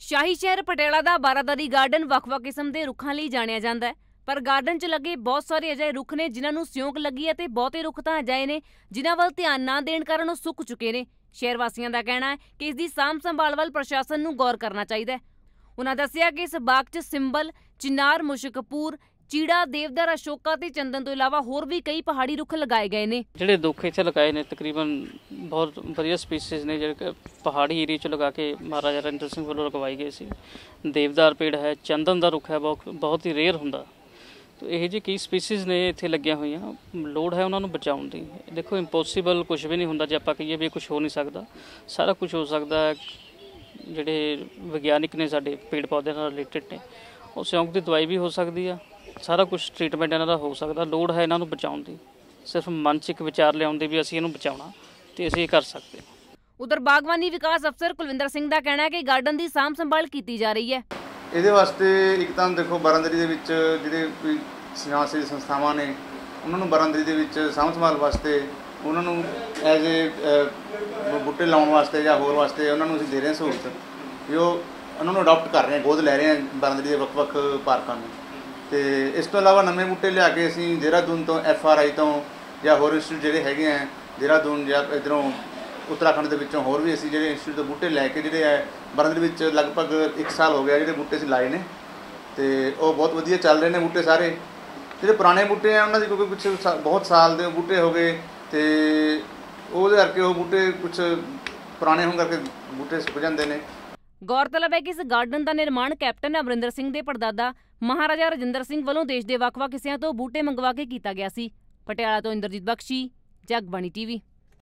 ਸ਼ਾਹੀ ਸ਼ਹਿਰ ਪਟਿਆਲਾ ਦਾ ਬਾਰਾਦਰੀ ਗਾਰਡਨ ਵੱਖ-ਵੱਖ ਕਿਸਮ ਦੇ ਰੁੱਖਾਂ ਲਈ ਜਾਣਿਆ ਜਾਂਦਾ ਹੈ। ਪਰ ਗਾਰਡਨ 'ਚ ਲੱਗੇ ਬਹੁਤ ਸਾਰੇ ਅਜਿਹੇ ਰੁੱਖ ਨੇ ਜਿਨ੍ਹਾਂ ਨੂੰ ਸਿਉਂਕ ਲੱਗੀ ਹੈ ਤੇ ਬਹੁਤੇ ਰੁੱਖ ਤਾਂ ਅਜਿਹੇ ਨੇ ਜਿਨ੍ਹਾਂ ਵੱਲ ਧਿਆਨ ਨਾ ਦੇਣ ਕਾਰਨ ਉਹ ਸੁੱਕ ਚੁੱਕੇ ਨੇ। ਸ਼ਹਿਰ ਵਾਸੀਆਂ ਦਾ ਕਹਿਣਾ ਹੈ ਕਿ ਇਸ ਦੀ ਸਾਂਭ ਸੰਭਾਲ ਵੱਲ ਪ੍ਰਸ਼ਾਸਨ ਨੂੰ ਗੌਰ ਕਰਨਾ ਚਾਹੀਦਾ ਹੈ। ਉਹਨਾਂ ਦੱਸਿਆ ਕਿ ਇਸ ਬਾਗ 'ਚ ਸਿੰਬਲ, ਚਿਨਾਰ, ਮੁਸ਼ਕਪੂਰ, ਚੀੜਾ, ਦੇਵਦਾਰ, ਅਸ਼ੋਕਾ ਤੇ ਚੰਦਨ ਤੋਂ ਇਲਾਵਾ ਹੋਰ ਵੀ ਕਈ ਪਹਾੜੀ ਰੁੱਖ ਲਗਾਏ ਗਏ ਨੇ। ਜਿਹੜੇ ਦੁੱਖ ਇੱਥੇ ਲਗਾਏ ਨੇ ਤਕਰੀਬਨ ਬਹੁਤ ਵਧੀਆ ਸਪੀਸੀਜ਼ ਨੇ ਜਿਹੜੇ ਕਿ ਪਹਾੜੀ ਏਰੀਆ 'ਚ ਲਗਾ ਕੇ ਮਹਾਰਾਜਾ ਰਣਜੀਤ ਸਿੰਘ ਵੱਲੋਂ ਲਗਵਾਏ ਗਏ ਸੀ। ਦੇਵਦਾਰ ਪੇੜ ਹੈ ਚੰਦਨ ਦਾ ਰੁੱਖ ਹੈ ਬਹੁਤ ਬਹੁਤ ਹੀ ਰੇਅਰ ਹੁੰਦਾ। ਤੋ ਇਹ ਜਿਹੀ ਕਈ ਸਪੀਸੀਜ਼ ਨੇ ਇੱਥੇ ਲੱਗੀਆਂ ਹੋਈਆਂ। ਲੋੜ ਹੈ ਉਹਨਾਂ ਨੂੰ ਬਚਾਉਣ ਦੀ। ਦੇਖੋ ਇੰਪੋਸੀਬਲ ਕੁਝ ਵੀ ਨਹੀਂ ਹੁੰਦਾ ਜੇ ਆਪਾਂ ਕਹੀਏ ਵੀ ਕੁਝ ਹੋ ਨਹੀਂ ਸਕਦਾ। ਸਾਰਾ ਕੁਝ ਹੋ ਸਕਦਾ ਹੈ। ਜਿਹੜੇ ਵਿਗਿਆਨਿਕ ਨੇ ਸਾਡੇ ਪੇੜ ਪੌਦੇ ਨਾਲ ਰਿਲੇਟਡ ਨੇ। ਉਹ ਸਿਉਂਕ ਦੀ ਦਵਾਈ ਵੀ ਹੋ ਸਕਦੀ ਆ। ਸਾਰਾ ਕੁਝ ਟ੍ਰੀਟਮੈਂਟ ਇਹਨਾਂ ਦਾ ਹੋ ਸਕਦਾ ਲੋੜ ਹੈ ਇਹਨਾਂ ਨੂੰ ਬਚਾਉਣ ਦੀ। ਸਿਰਫ ਮਨ 'ਚ ਇੱਕ ਵਿਚਾਰ ਲਿਆਉਣ ਦੀ ਵੀ ਅਸੀਂ ਇਹਨੂੰ ਬਚਾਉਣਾ ਤੇ ਅਸੀਂ ਇਹ ਕਰ ਸਕਦੇ ਹਾਂ। ਉਧਰ ਬਾਗਬਾਨੀ ਵਿਕਾਸ ਅਫਸਰ ਕੁਲਵਿੰਦਰ ਸਿੰਘ ਦਾ ਕਹਿਣਾ ਹੈ ਕਿ ਗਾਰਡਨ ਦੀ ਸਾਂਭ ਸੰਭਾਲ ਕੀਤੀ ਜਾ ਰਹੀ ਹੈ। ਇਹਦੇ ਵਾਸਤੇ ਇੱਕ ਤਾਂ ਦੇਖੋ ਬਾਰਾਂਦਰੀ ਦੇ ਵਿੱਚ ਜਿਹੜੇ ਕੋਈ ਸਮਾਜ ਸੇਵੀ ਸੰਸਥਾਵਾਂ ਨੇ ਉਹਨਾਂ ਨੂੰ ਬਾਰਾਂਦਰੀ ਦੇ ਵਿੱਚ ਸਾਂਭ ਸੰਭਾਲ ਵਾਸਤੇ ਉਹਨਾਂ ਨੂੰ ਐਜ਼ ਏ ਬੂਟੇ ਲਾਉਣ ਵਾਸਤੇ ਜਾਂ ਹੋਰ ਵਾਸਤੇ ਉਹਨਾਂ ਨੂੰ ਅਸੀਂ ਦੇ ਰਹੇ ਹਾਂ ਸਹੂਲਤ। ਵੀ ਉਹ ਉਹਨਾਂ ਨੂੰ ਅਡਾਪਟ ਕਰ ਰਹੇ ਹਾਂ ਗੋਦ ਲੈ ਰਹੇ ਹਾਂ ਬਾਰਾਂਦਰੀ ਦੇ ਵੱਖ-ਵੱਖ ਪਾਰਕਾਂ ਨੂੰ। ਤੇ ਇਸ ਤੋਂ ਇਲਾਵਾ ਨਵੇਂ ਬੂਟੇ ਲਿਆ ਕੇ ਅਸੀਂ ਦੇਹਰਾਦੂਨ ਤੋਂ ਐਫ ਆਰ ਆਈ ਤੋਂ ਜਾਂ ਹੋਰ ਇੰਸਟੀਚਿਊਟ ਜਿਹੜੇ ਹੈਗੇ ਆ, ਦੇਹਰਾਦੂਨ ਜਾਂ ਇਧਰੋਂ ਉੱਤਰਾਖੰਡ ਦੇ ਵਿੱਚੋਂ ਹੋਰ ਵੀ ਅਸੀਂ ਜਿਹੜੇ ਇੰਸਟੀਚਿਊਟ ਤੋਂ ਬੂਟੇ ਲੈ ਕੇ ਜਿਹੜੇ ਹੈ ਬਾਰਾਂਦਰੀ ਵਿੱਚ ਲਗਭਗ 1 ਸਾਲ ਹੋ ਗਿਆ ਜਿਹੜੇ ਬੂਟੇ ਅਸੀਂ ਲਾਏ ਨੇ। ਤੇ ਉਹ ਬਹੁਤ ਵਧੀਆ ਚੱਲ ਰਹੇ ਨੇ ਬੂਟੇ ਸਾਰੇ। ਜਿਹੜੇ ਪੁਰਾਣੇ ਬੂਟੇ ਆ, ਉਹਨਾਂ ਦੀ ਕਿਉਂਕਿ ਕੁਝ ਬਹੁਤ ਸਾਲ ਦੇ ਬੂਟੇ ਹੋ ਗਏ ਤੇ ਉਹਦੇ ਕਰਕੇ ਉਹ ਬੂਟੇ ਕੁਝ ਪੁਰਾਣੇ ਹੋਣ ਕਰਕੇ ਬੂਟੇ ਸੁੱਕ ਜਾਂਦੇ ਨੇ। ਗੌਰਤਲਬ ਹੈ ਕਿ ਇਸ ਗਾਰਡਨ ਦਾ ਨਿਰਮਾਣ ਕੈਪਟਨ ਅਮਰਿੰਦਰ ਸਿੰਘ ਦੇ ਪੜਦਾਦਾ ਮਹਾਰਾਜਾ ਰਜਿੰਦਰ ਸਿੰਘ ਵੱਲੋਂ ਦੇਸ਼ ਦੇ ਵੱਖ-ਵੱਖ ਹਿੱਸਿਆਂ ਤੋਂ ਬੂਟੇ ਮੰਗਵਾ ਕੇ ਕੀਤਾ ਗਿਆ ਸੀ। ਪਟਿਆਲਾ ਤੋਂ ਇੰਦਰਜੀਤ ਬਖਸ਼ੀ, ਜਗਬਾਣੀ ਟੀਵੀ।